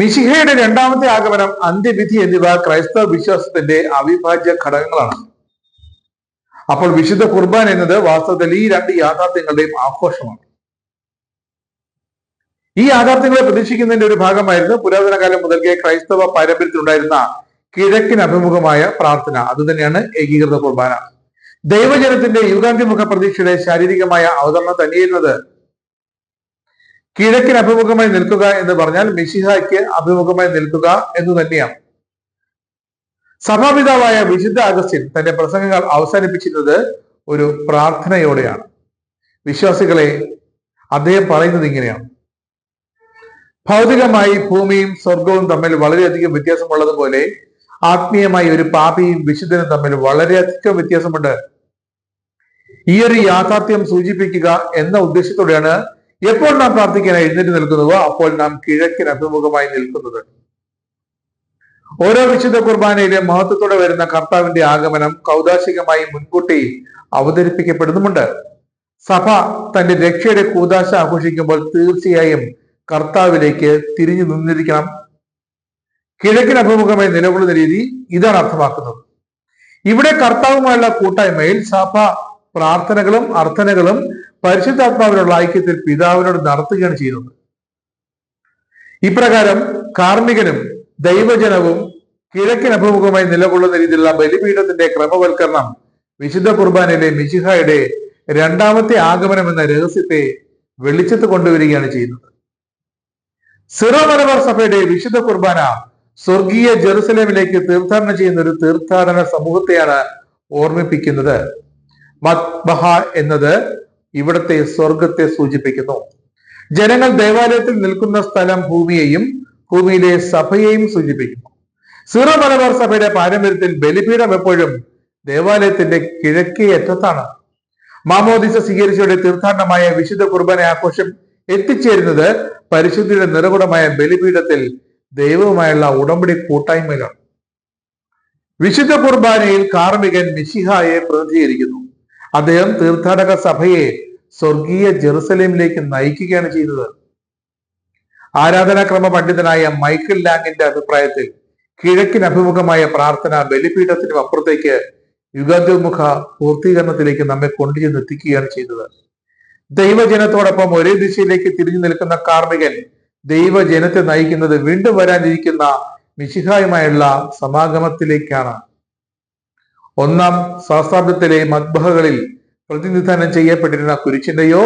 മിശിഹയുടെ രണ്ടാമത്തെ ആഗമനം അന്ത്യവിധി എന്നിവ ക്രൈസ്തവ വിശ്വാസത്തിന്റെ അവിഭാജ്യ ഘടകങ്ങളാണ്. അപ്പോൾ വിശുദ്ധ കുർബാൻ എന്നത് വാസ്തവത്തിൽ ഈ രണ്ട് യാഥാർത്ഥ്യങ്ങളുടെയും ആഘോഷമാണ്. ഈ യാഥാർത്ഥ്യങ്ങളെ പ്രതീക്ഷിക്കുന്നതിന്റെ ഒരു ഭാഗമായിരുന്നു പുരാതന കാലം മുതൽക്കേ ക്രൈസ്തവ പാരമ്പര്യത്തിലുണ്ടായിരുന്ന കിഴക്കിന് അഭിമുഖമായ പ്രാർത്ഥന. അതുതന്നെയാണ് ഏകീകൃത കുർബാന. ദൈവജനത്തിന്റെ യുഗാന്തിമുഖ പ്രതീക്ഷയുടെ ശാരീരികമായ അവതരണം തന്നെയിരുന്നത് കിഴക്കിന് അഭിമുഖമായി നിൽക്കുക എന്ന് പറഞ്ഞാൽ മിശിഹായ്ക്ക് അഭിമുഖമായി നിൽക്കുക എന്ന് തന്നെയാണ്. സഭാപിതാവായ വിശുദ്ധ അഗസ്റ്റിൻ തന്റെ പ്രസംഗങ്ങൾ അവസാനിപ്പിച്ചിരുന്നത് ഒരു പ്രാർത്ഥനയോടെയാണ്. വിശ്വാസികളെ അദ്ദേഹം പറയുന്നത് ഇങ്ങനെയാണ്. ഭൗതികമായി ഭൂമിയും സ്വർഗവും തമ്മിൽ വളരെയധികം വ്യത്യാസമുള്ളതുപോലെ ആത്മീയമായി ഒരു പാപിയും വിശുദ്ധനും തമ്മിൽ വളരെയധികം വ്യത്യാസമുണ്ട്. ഈ ഒരു യാഥാർത്ഥ്യം സൂചിപ്പിക്കുക എന്ന ഉദ്ദേശത്തോടെയാണ് എപ്പോൾ നാം പ്രാർത്ഥിക്കാൻ എഴുന്നേറ്റ് നിൽക്കുന്നുവോ അപ്പോൾ നാം കിഴക്കിന് അഭിമുഖമായി നിൽക്കുന്നത്. ഓരോ വിശുദ്ധ കുർബാനയിലെ മഹത്വത്തോടെ വരുന്ന കർത്താവിന്റെ ആഗമനം കൗതാശികമായി മുൻകൂട്ടി അവതരിപ്പിക്കപ്പെടുന്നുമുണ്ട്. സഭ തന്റെ രക്ഷയുടെ കൂതാശ ആഘോഷിക്കുമ്പോൾ തീർച്ചയായും കർത്താവിലേക്ക് തിരിഞ്ഞു നിന്നിരിക്കണം. കിഴക്കിന് അഭിമുഖമായി നിലകൊള്ളുന്ന രീതി ഇതാണ് അർത്ഥമാക്കുന്നത്. ഇവിടെ കർത്താവുമായുള്ള കൂട്ടായ്മയിൽ സഭ പ്രാർത്ഥനകളും അർത്ഥനകളും പരിശുദ്ധാത്മാവിനുള്ള ഐക്യത്തിൽ പിതാവിനോട് നടത്തുകയാണ് ചെയ്യുന്നത്. ഇപ്രകാരം കാർമ്മികനും ദൈവജനവും കിഴക്കൻ അഭിമുഖമായി നിലകൊള്ളുന്ന രീതിയിലുള്ള ബലിപീഠത്തിന്റെ ക്രമവൽക്കരണം വിശുദ്ധ കുർബാനയിലെ മിശിഹായുടെ രണ്ടാമത്തെ ആഗമനം എന്ന രഹസ്യത്തെ വെളിച്ചത്ത് കൊണ്ടുവരികയാണ് ചെയ്യുന്നത്. സിറോ മലബാർ സഭയുടെ വിശുദ്ധ കുർബാന സ്വർഗീയ ജെറുസലേമിലേക്ക് തീർത്ഥാടനം ചെയ്യുന്ന ഒരു തീർത്ഥാടന സമൂഹത്തെയാണ് ഓർമ്മിപ്പിക്കുന്നത്. മത്ബഹ എന്നത് ഇവിടത്തെ സ്വർഗത്തെ സൂചിപ്പിക്കുന്നു. ജനങ്ങൾ ദേവാലയത്തിൽ നിൽക്കുന്ന സ്ഥലം ഭൂമിയെയും ഭൂമിയിലെ സഭയെയും സൂചിപ്പിക്കുന്നു. സീറോ മലബാർ സഭയുടെ പാരമ്പര്യത്തിൽ ബലിപീഠം എപ്പോഴും ദേവാലയത്തിന്റെ കിഴക്കേ അറ്റത്താണ്. മാമോദിസ സ്വീകരിച്ചയുടെ തീർത്ഥാടനമായ വിശുദ്ധ കുർബാന ആഘോഷം എത്തിച്ചേരുന്നത് പരിശുദ്ധിയുടെ നിറകുടമായ ബലിപീഠത്തിൽ ദൈവവുമായുള്ള ഉടമ്പടി കൂട്ടായ്മയിലാണ്. വിശുദ്ധ കുർബാനയിൽ കാർമികൻ മിശിഹായെ പ്രതിനിധീകരിക്കുന്നു. അദ്ദേഹം തീർത്ഥാടക സഭയെ സ്വർഗീയ ജെറുസലേമിലേക്ക് നയിക്കുകയാണ് ചെയ്തത്. ആരാധനാക്രമ പണ്ഡിതനായ മൈക്കിൾ ലാങ്ങിന്റെ അഭിപ്രായത്തിൽ കിഴക്കിന് അഭിമുഖമായ പ്രാർത്ഥന ബലിപീഠത്തിനും അപ്പുറത്തേക്ക് യുഗാന്തിമുഖ പൂർത്തീകരണത്തിലേക്ക് നമ്മെ കൊണ്ടുചെന്ന് എത്തിക്കുകയാണ് ചെയ്തത്. ദൈവജനത്തോടൊപ്പം ഒരേ ദിശയിലേക്ക് തിരിഞ്ഞു നിൽക്കുന്ന കാർമികൻ ദൈവജനത്തെ നയിക്കുന്നത് വീണ്ടും വരാനിരിക്കുന്ന മിശിഹായുമായുള്ള സമാഗമത്തിലേക്കാണ്. ഒന്നാം സഹസ്രാബ്ദത്തിലെ മദ്ബഹകളിൽ പ്രതിനിധാനം ചെയ്യപ്പെട്ടിരുന്ന കുരിശിന്റെയോ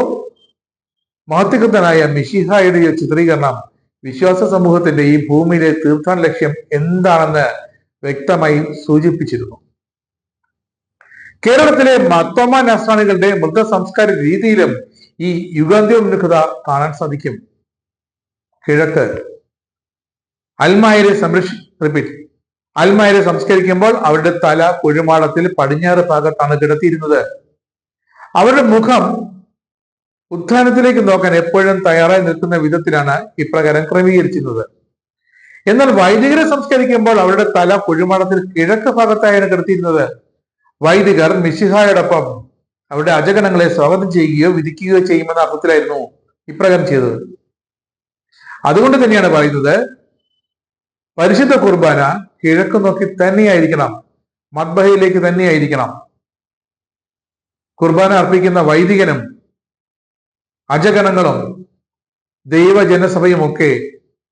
മഹത്വകൃതനായ മിഷിഹായുടെയോ ചിത്രീകരണം വിശ്വാസ സമൂഹത്തിന്റെ ഈ ഭൂമിയിലെ തീർത്ഥാടന ലക്ഷ്യം എന്താണെന്ന് വ്യക്തമായി സൂചിപ്പിച്ചിരുന്നു. കേരളത്തിലെ മത്തോമ നസ്രാണികളുടെ മൃതസംസ്കാര രീതിയിലും ഈ യുഗാന്ത്യോന്മുഖത കാണാൻ സാധിക്കും. കിഴക്ക് അൽമായരെ സംരക്ഷി റിപ്പീറ്റ്. അൽമായരെ സംസ്കരിക്കുമ്പോൾ അവരുടെ തല കുഴിമാടത്തിൽ പടിഞ്ഞാറ് ഭാഗത്താണ് കിടത്തിയിരുന്നത്. അവരുടെ മുഖം ഉത്ഥാനത്തിലേക്ക് നോക്കാൻ എപ്പോഴും തയ്യാറായി നിൽക്കുന്ന വിധത്തിലാണ് ഇപ്രകാരം ക്രമീകരിച്ചിരുന്നത്. എന്നാൽ വൈദികരെ സംസ്കരിക്കുമ്പോൾ അവരുടെ തല കുഴിമാടത്തിൽ കിഴക്ക് ഭാഗത്തായാണ് കിടത്തിയിരുന്നത്. വൈദികർ മിശിഹായോടൊപ്പം അവരുടെ അജഗണങ്ങളെ സ്വാഗതം ചെയ്യുകയോ വിധിക്കുകയോ ചെയ്യുമെന്ന അർത്ഥത്തിലായിരുന്നു ഇപ്രകാരം ചെയ്തത്. അതുകൊണ്ട് തന്നെയാണ് പറയുന്നത് പരിശുദ്ധ കുർബാന കിഴക്ക് നോക്കി തന്നെയായിരിക്കണം. മദ്ബഹയിലേക്ക് തന്നെയായിരിക്കണം. കുർബാന അർപ്പിക്കുന്ന വൈദികനും അജഗണങ്ങളും ദൈവജനസഭയും ഒക്കെ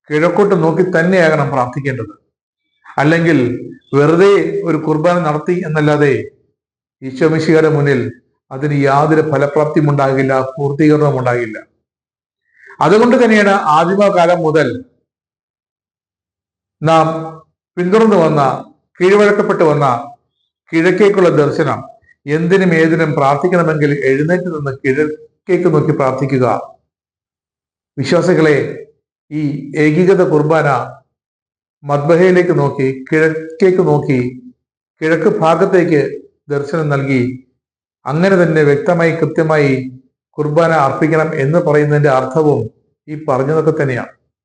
കിഴക്കോട്ട് നോക്കി തന്നെയാകണം പ്രാർത്ഥിക്കേണ്ടത്. അല്ലെങ്കിൽ വെറുതെ ഒരു കുർബാന നടത്തി എന്നല്ലാതെ ഈശോമിശിയുടെ മുന്നിൽ അതിന് യാതൊരു ഫലപ്രാപ്തിയും ഉണ്ടാകില്ല പൂർത്തീകരണവും ഉണ്ടാകില്ല അതുകൊണ്ട് തന്നെയാണ് ആദിമകാലം മുതൽ നാം പിന്തുടർന്നു വന്ന കീഴ്വഴക്കപ്പെട്ടു വന്ന കിഴക്കേക്കുള്ള ദർശനം എന്തിനും ഏതിനും പ്രാർത്ഥിക്കണമെങ്കിൽ എഴുന്നേറ്റ് നിന്ന് കിഴക്കേക്ക് നോക്കി പ്രാർത്ഥിക്കുക. വിശ്വാസികളെ ഈ ഏകീകൃത കുർബാന മദ്ബഹയിലേക്ക് നോക്കി കിഴക്കേക്ക് നോക്കി കിഴക്ക് ഭാഗത്തേക്ക് ദർശനം നൽകി അങ്ങനെ തന്നെ വ്യക്തമായി കൃത്യമായി കുർബാന അർപ്പിക്കണം എന്ന് പറയുന്നതിന്റെ അർത്ഥവും ഈ പറഞ്ഞതൊക്കെ തന്നെയാണ്.